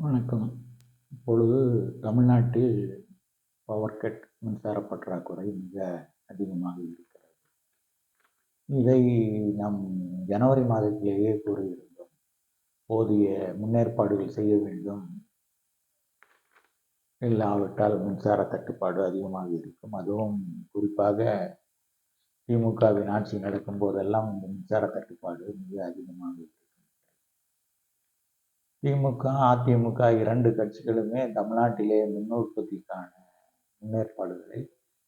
வணக்கம். இப்பொழுது தமிழ்நாட்டில் பவர் கட் மின்சார பற்றாக்குறை மிக அதிகமாக இருக்கிறது. இதை நாம் ஜனவரி மாதத்திலேயே கூறியிருந்தோம். போதிய முன்னேற்பாடுகள் செய்ய வேண்டும். இல்லாவிட்டால் மின்சார தட்டுப்பாடு அதிகமாக இருக்கும். அதுவும் குறிப்பாக திமுகவின் ஆட்சி நடக்கும் போதெல்லாம் மின்சார தட்டுப்பாடு மிக அதிகமாக இருக்கும். திமுக, அதிமுக இரண்டு கட்சிகளுமே தமிழ்நாட்டிலே மின்னுற்பத்திக்கான முன்னேற்பாடுகளை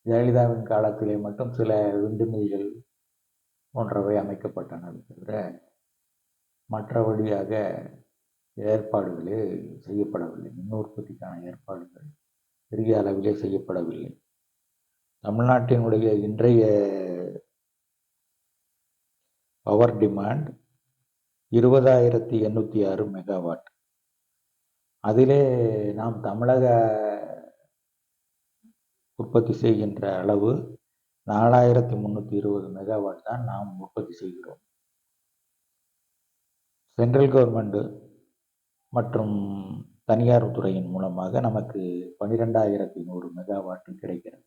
ஜெயலலிதாவின் காலத்திலே மட்டும் சில விண்டுமில்கள் போன்றவை அமைக்கப்பட்டன தவிர மற்றபடியாக ஏற்பாடுகளே செய்யப்படவில்லை. மின் உற்பத்திக்கான ஏற்பாடுகள் பெரிய அளவிலே செய்யப்படவில்லை. தமிழ்நாட்டினுடைய இன்றைய பவர் டிமாண்ட் 20,806 மெகாவாட். அதிலே நாம் தமிழக உற்பத்தி செய்கின்ற அளவு 4,320 மெகாவாட் தான் நாம் உற்பத்தி செய்கிறோம். சென்ட்ரல் கவர்மெண்ட் மற்றும் தனியார் துறையின் மூலமாக நமக்கு 12,100 மெகாவாட் கிடைக்கிறது.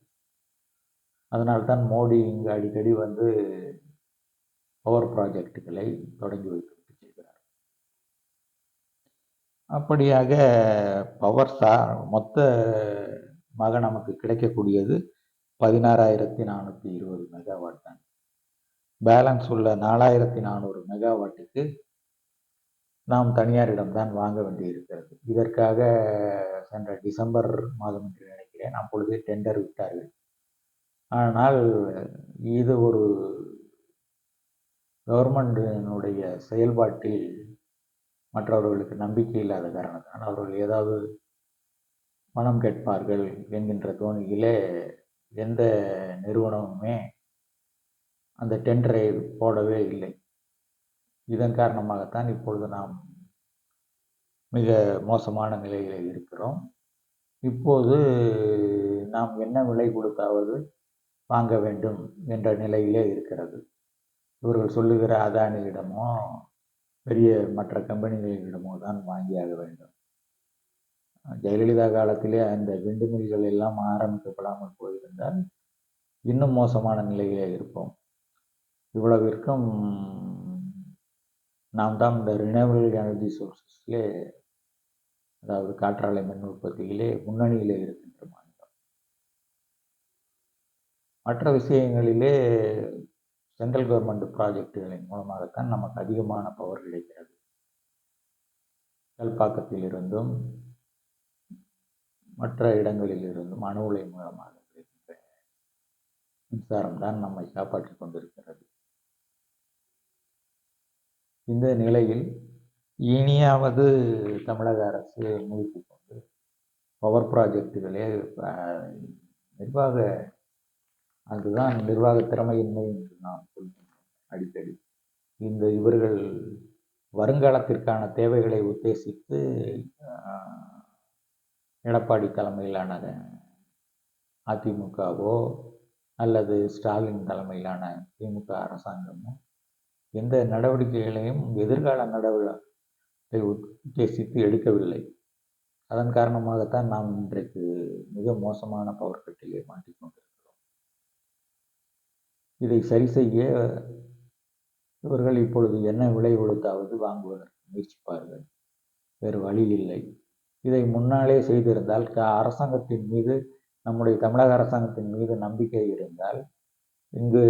அதனால்தான் மோடி இங்கு அடிக்கடி வந்து பவர் ப்ராஜெக்டுகளை தொடங்கி வைத்துவிட்டு அப்படியாக பவர் சா மொத்தமாக நமக்கு கிடைக்கக்கூடியது 16,420 மெகாவாட் தான். பேலன்ஸ் உள்ள 4,400 மெகாவாட்டுக்கு நாம் தனியாரிடம் தான் வாங்க வேண்டியிருக்கிறது. இதற்காக சென்ற டிசம்பர் மாதம் என்று நினைக்கிறேன். அப்பொழுது டெண்டர் விட்டார்கள். ஆனால் இது ஒரு கவர்மெண்டினுடைய செயல்பாட்டில் மற்றவர்களுக்கு நம்பிக்கை இல்லாத காரணத்தினால் அவர்கள் ஏதாவது மனம் கேட்பார்கள் என்கின்ற தோணியிலே எந்த நிறுவனமுமே அந்த டெண்டரை போடவே இல்லை. இதன் காரணமாகத்தான் இப்பொழுது நாம் மிக மோசமான நிலையில் இருக்கிறோம். இப்போது நாம் என்ன விலை கொடுத்தாவது வாங்க வேண்டும் என்ற நிலையிலே இருக்கிறது. இவர்கள் சொல்லுகிற அதானியிடமோ, பெரிய மற்ற கம்பெனிகளிடமோ தான் வாங்கியாக வேண்டும். ஜெயலலிதா காலத்திலே அந்த விண்டுமில்கள் எல்லாம் ஆரம்பிக்கப்படாமல் போயிருந்தால் இன்னும் மோசமான நிலையிலே இருப்போம். இவ்வளவிற்கும் நாம் தான் இந்த ரினியூவபிள் எனர்ஜி சோர்சஸ்லே அதாவது காற்றாலை மின் உற்பத்தியிலே முன்னணியிலே இருக்கின்ற மாநிலம். மற்ற விஷயங்களிலே சென்ட்ரல் கவர்மெண்ட் ப்ராஜெக்டுகளின் மூலமாகத்தான் நமக்கு அதிகமான பவர் கிடைக்கிறது. கல்பாக்கத்தில் இருந்தும், மற்ற இடங்களில் இருந்தும் அணு உலை மூலமாக கிடைக்கின்ற மின்சாரம் தான் நம்மை காப்பாற்றிக் கொண்டிருக்கிறது. இந்த நிலையில் இனியாவது தமிழக அரசு முடித்து கொண்டு பவர் ப்ராஜெக்டுகளே நிர்வாக அதுதான் நிர்வாக திறமையின்மை என்று நாம் சொல்கின்றோம் அடிக்கடி. இந்த இவர்கள் வருங்காலத்திற்கான தேவைகளை உத்தேசித்து எடப்பாடி தலைமையிலான அதிமுகவோ அல்லது ஸ்டாலின் தலைமையிலான திமுக அரசாங்கமோ எந்த நடவடிக்கைகளையும் எதிர்கால நடவடிக்கை உத்தேசித்து எடுக்கவில்லை. அதன் காரணமாகத்தான் நாம் இன்றைக்கு மிக மோசமான பவர் கட்டிலே மாட்டிக்கொண்டிருக்கிறோம் இதை சரி செய்ய இவர்கள் இப்பொழுது என்ன விலை கொடுத்தாவது வாங்குவதற்கு முயற்சிப்பார்கள். வேறு வழி இல்லை. இதை முன்னாலே செய்திருந்தால் க அரசாங்கத்தின் மீது நம்முடைய தமிழக அரசாங்கத்தின் மீது நம்பிக்கை இருந்தால் இங்கு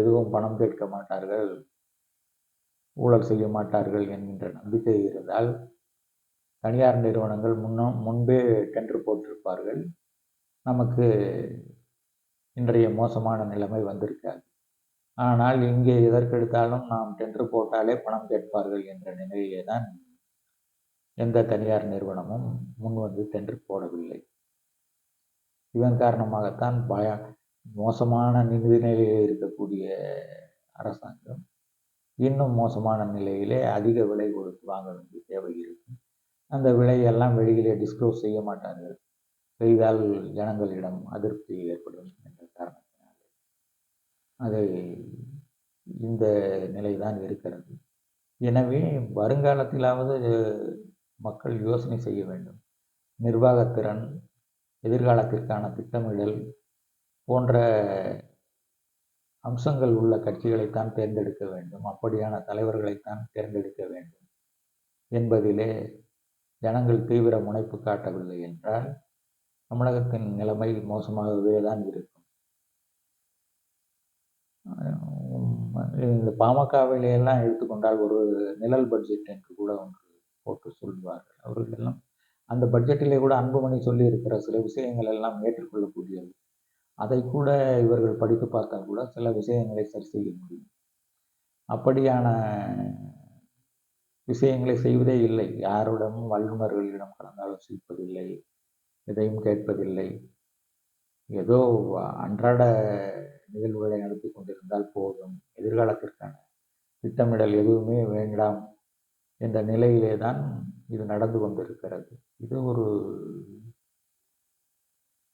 எதுவும் பணம் கேட்க மாட்டார்கள். ஊழல் செய்ய மாட்டார்கள் என்கின்ற நம்பிக்கை இருந்தால் தனியார் நிறுவனங்கள் முன்னும் முன்பே டெண்டர் போட்டிருப்பார்கள். நமக்கு இன்றைய மோசமான நிலைமை வந்திருக்காது. ஆனால் இங்கே எதற்கெடுத்தாலும் நாம் டெண்டர் போட்டாலே பணம் கேட்பார்கள் என்ற நிலையை தான் எந்த தனியார் நிறுவனமும் முன்வந்து டெண்டர் போடவில்லை. இதன் காரணமாகத்தான் பய மோசமான நிதி இருக்கக்கூடிய அரசாங்கம் இன்னும் மோசமான நிலையிலே அதிக விலை கொடுத்து வாங்க வேண்டிய தேவை இருக்கும். அந்த விலையெல்லாம் வெளியிலே டிஸ்க்ளோஸ் செய்ய மாட்டார்கள். செய்தால் ஜனங்களிடம் அதிருப்தி ஏற்படும் என்ற காரணத்தினால். அதை இந்த நிலைதான் இருக்கிறது. எனவே வருங்காலத்திலாவது மக்கள் யோசனை செய்ய வேண்டும். நிர்வாகத்திறன் எதிர்காலத்திற்கான திட்டமிடல் போன்ற அம்சங்கள் உள்ள கட்சிகளைத்தான் தேர்ந்தெடுக்க வேண்டும். அப்படியான தலைவர்களைத்தான் தேர்ந்தெடுக்க வேண்டும். என்பதிலே ஜனங்கள் தீவிர முனைப்பு காட்டவில்லை என்றால் தமிழகத்தின் நிலைமை மோசமாகவே தான் இருக்கும். இந்த பாமகவிலையெல்லாம் எடுத்துக்கொண்டால் ஒரு நிழல் பட்ஜெட் என்று கூட ஒன்று போட்டு சொல்வார்கள் அவர்களெல்லாம் அந்த பட்ஜெட்டிலே கூட அன்புமணி சொல்லி இருக்கிற சில விஷயங்கள் எல்லாம் ஏற்றுக்கொள்ளக்கூடியது. அதை கூட இவர்கள் படித்து பார்த்தால் கூட சில விஷயங்களை சரி செய்ய முடியும். அப்படியான விஷயங்களை செய்வதே இல்லை. யாரிடமும் வல்லுநர்களிடம் கலந்தாலோசிப்பதில்லை. எதையும் கேட்பதில்லை. ஏதோ அன்றாட நிகழ்வுகளை நடத்தி கொண்டிருந்தால் போதும் எதிர்காலத்திற்கான திட்டமிடல் எதுவுமே வேண்டாம் என்ற நிலையிலே தான் இது நடந்து கொண்டிருக்கிறது. இது ஒரு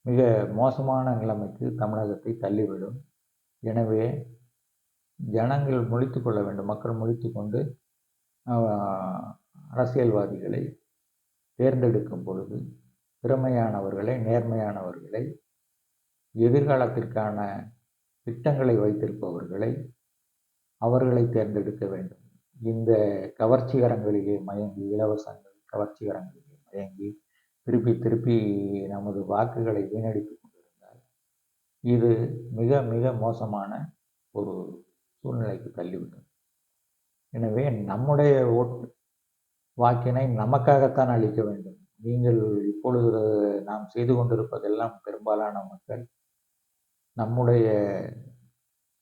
மிக மோசமான நிலைமைக்கு தமிழகத்தை தள்ளிவிடும். எனவே ஜனங்கள் முழித்து கொள்ள வேண்டும். மக்கள் முழித்து கொண்டு அரசியல்வாதிகளை தேர்ந்தெடுக்கும் பொழுது திறமையானவர்களை நேர்மையானவர்களை எதிர்காலத்திற்கான திட்டங்களை வைத்திருப்பவர்களை அவர்களை தேர்ந்தெடுக்க வேண்டும். இந்த கவர்ச்சிகரங்களிலே மயங்கி இலவசங்கள் கவர்ச்சிகரங்களிலே மயங்கி திருப்பி திருப்பி நமது வாக்குகளை வீணடித்து கொண்டிருந்தால் இது மிக மிக மோசமான ஒரு சூழ்நிலைக்கு தள்ளிவிடும். எனவே நம்முடைய ஓட்டு வாக்கினை நமக்காகத்தான் அளிக்க வேண்டும். நீங்கள் இப்பொழுது நாம் செய்து கொண்டிருப்பதெல்லாம் பெரும்பாலான மக்கள் நம்முடைய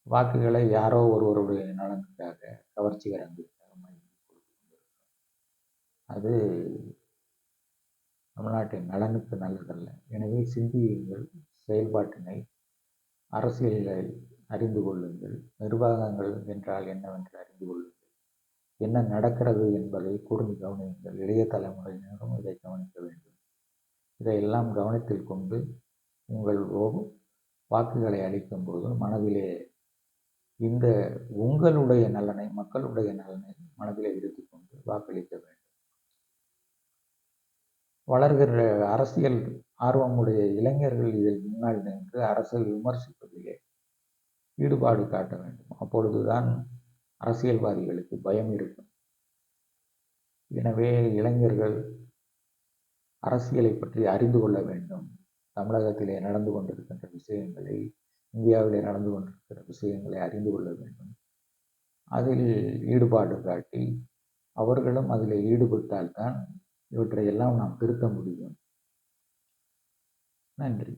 வாக்குகளை யாரோ ஒருவருடைய நலனுக்காக கவர்ச்சிகரங்களுக்காக அது தமிழ்நாட்டின் நலனுக்கு நல்லதல்ல. எனவே சிந்தியுங்கள் செயல்பாட்டினை அரசியலை அறிந்து கொள்ளுங்கள். நிர்வாகங்கள் என்றால் என்னவென்று அறிந்து கொள்ளுங்கள். என்ன நடக்கிறது என்பதை கூர்ந்து கவனியுங்கள். இளைய தலைமுறையினரும் இதை கவனிக்க வேண்டும். இதையெல்லாம் கவனத்தில் கொண்டு உங்கள் வாக்குகளை அளிக்கும் போது மனதிலே இந்த உங்களுடைய நலனை மக்களுடைய நலனை மனதிலே இருத்தி கொண்டு வாக்களிக்க வேண்டும். வளர்கிற அரசியல் ஆர்வமுடைய இளைஞர்கள் இதில் முன்னால் நின்று அரசை விமர்சிப்பதிலே ஈடுபாடு காட்ட வேண்டும். அப்பொழுதுதான் அரசியல்வாதிகளுக்கு பயம் இருக்கும். எனவே இளைஞர்கள் அரசியலை பற்றி அறிந்து கொள்ள வேண்டும். தமிழகத்திலே நடந்து கொண்டிருக்கின்ற விஷயங்களை இந்தியாவிலே நடந்து கொண்டிருக்கிற விஷயங்களை அறிந்து கொள்ள வேண்டும். அதில் ஈடுபாடு காட்டி அவர்களும் அதில் ஈடுபட்டால்தான் இவற்றையெல்லாம் நாம் திருத்த முடியும். நன்றி.